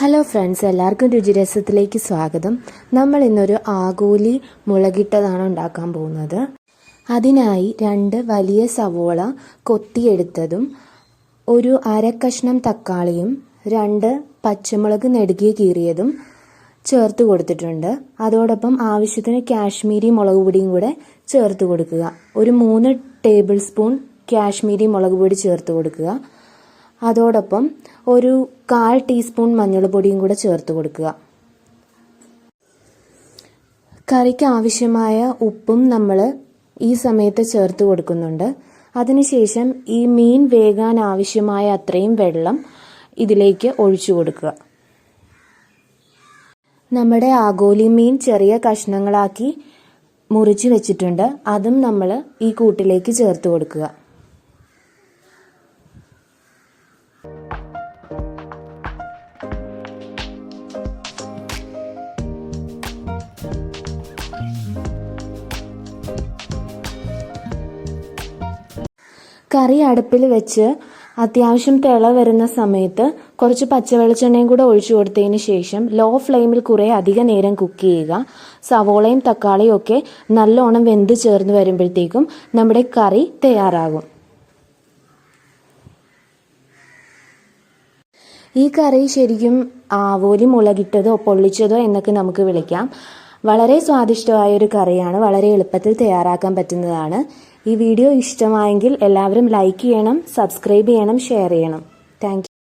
Hello friends എല്ലാവർക്കും രുചിരസത്തിലേക്ക് സ്വാഗതം. നമ്മൾ ഇന്നൊരു ആകൂലി മുളകിട്ടതാണ് ഉണ്ടാക്കാൻ പോകുന്നത്. അതിനായി രണ്ട് വലിയ സവോള കൊത്തിയെടുത്തതും ഒരു അര കഷ്ണം തക്കാളിയും രണ്ട് പച്ചമുളക് നെടുകിയ കീറിയതും ചേർത്ത് കൊടുത്തിട്ടുണ്ട്. അതോടൊപ്പം ആവശ്യത്തിന് കാശ്മീരി മുളക് പൊടിയും കൂടെ ചേർത്ത് കൊടുക്കുക. ഒരു മൂന്ന് ടേബിൾ സ്പൂൺ കാശ്മീരി മുളക് പൊടി ചേർത്ത് കൊടുക്കുക. അതോടൊപ്പം ഒരു കാൽ ടീസ്പൂൺ മഞ്ഞൾപ്പൊടിയും കൂടെ ചേർത്ത് കൊടുക്കുക. കറിക്ക് ആവശ്യമായ ഉപ്പും നമ്മൾ ഈ സമയത്ത് ചേർത്ത് കൊടുക്കുന്നുണ്ട്. അതിനുശേഷം ഈ മീൻ വേകാൻ ആവശ്യമായ അത്രയും വെള്ളം ഇതിലേക്ക് ഒഴിച്ചു കൊടുക്കുക. നമ്മുടെ ആഗോലി മീൻ ചെറിയ കഷ്ണങ്ങളാക്കി മുറിച്ച് വെച്ചിട്ടുണ്ട്. അതും നമ്മൾ ഈ കൂട്ടിലേക്ക് ചേർത്ത് കൊടുക്കുക. കറി അടുപ്പിൽ വെച്ച് അത്യാവശ്യം തിള വരുന്ന സമയത്ത് കുറച്ച് പച്ചവെളിച്ചെണ്ണയും കൂടെ ഒഴിച്ചു കൊടുത്തതിന് ശേഷം ലോ ഫ്ലെയിമിൽ കുറേ അധിക നേരം കുക്ക് ചെയ്യുക. സവോളയും തക്കാളിയും ഒക്കെ നല്ലോണം വെന്ത് ചേർന്ന് വരുമ്പോഴത്തേക്കും നമ്മുടെ കറി തയ്യാറാകും. ഈ കറി ശരിക്കും ആവോലി മുളകിട്ടതോ പൊള്ളിച്ചതോ എന്നൊക്കെ നമുക്ക് വിളിക്കാം. വളരെ സ്വാദിഷ്ടമായ ഒരു കറിയാണ്. വളരെ എളുപ്പത്തിൽ തയ്യാറാക്കാൻ പറ്റുന്നതാണ്. ഈ വീഡിയോ ഇഷ്ടമായെങ്കിൽ എല്ലാവരും ലൈക്ക് ചെയ്യണം സബ്സ്ക്രൈബ് ചെയ്യണം ഷെയർ ചെയ്യണം. താങ്ക്